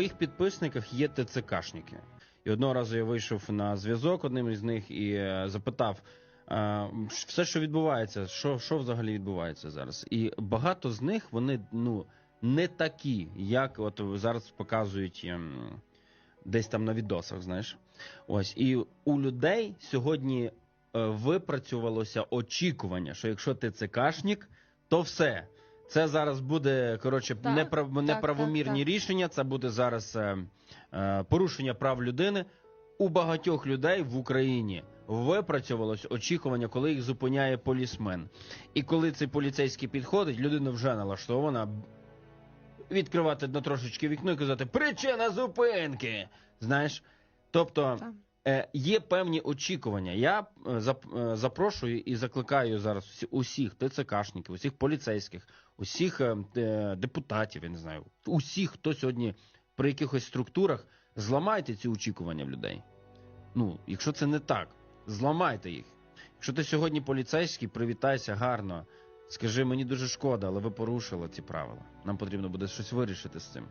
моїх підписниках є ТЦКшники. І одного разу я вийшов на зв'язок одним із них і е, запитав. е, Все, що відбувається, що, що взагалі відбувається зараз, і багато з них вони ну не такі, як от зараз показують ем, десь там на відосах. Знаєш, ось і у людей сьогодні е, випрацювалося очікування, що якщо ти ЦКшник, то все. Це зараз буде коротше Так, неправ... так, неправомірні так, так. рішення. Це буде зараз е, е, порушення прав людини. У багатьох людей в Україні випрацьовувалось очікування, коли їх зупиняє полісмен. І коли цей поліцейський підходить, людина вже налаштована відкривати на трошечки вікно і казати причина зупинки. Знаєш, тобто Так. Є певні очікування. Я е, е, запрошую і закликаю зараз усіх ТЦКшників, усіх поліцейських, усіх е, е, депутатів, я не знаю, усіх, хто сьогодні при якихось структурах, зламайте ці очікування в людей. Ну, якщо це не так, зламайте їх. Якщо ти сьогодні поліцейський, привітайся гарно. Скажи, мені дуже шкода, але ви порушили ці правила. Нам потрібно буде щось вирішити з цим.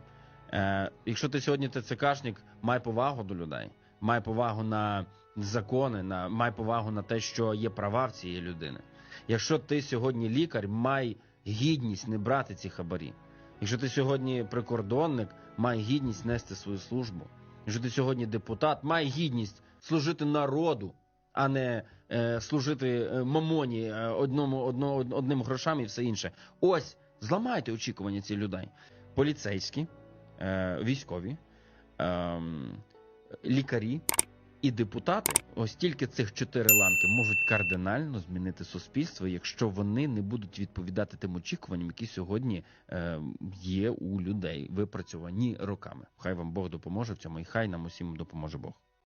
Е, якщо ти сьогодні ТЦКшник, май повагу до людей, май повагу на закони, на, май повагу на те, що є права в цієї людини. Якщо ти сьогодні лікар, май гідність не брати ці хабарі. Якщо ти сьогодні прикордонник, май гідність нести свою службу. Якщо ти сьогодні депутат, май гідність служити народу, а не е, служити е, мамоні е, одному, одно, одним грошам і все інше. Ось зламайте очікування цих людей. Поліцейські, е, військові, ем, лікарі і депутати. Ось тільки цих чотири ланки можуть кардинально змінити суспільство, якщо вони не будуть відповідати тим очікуванням, які сьогодні е, є у людей, випрацьовані роками. Хай вам Бог допоможе в цьому, і хай нам усім допоможе Бог.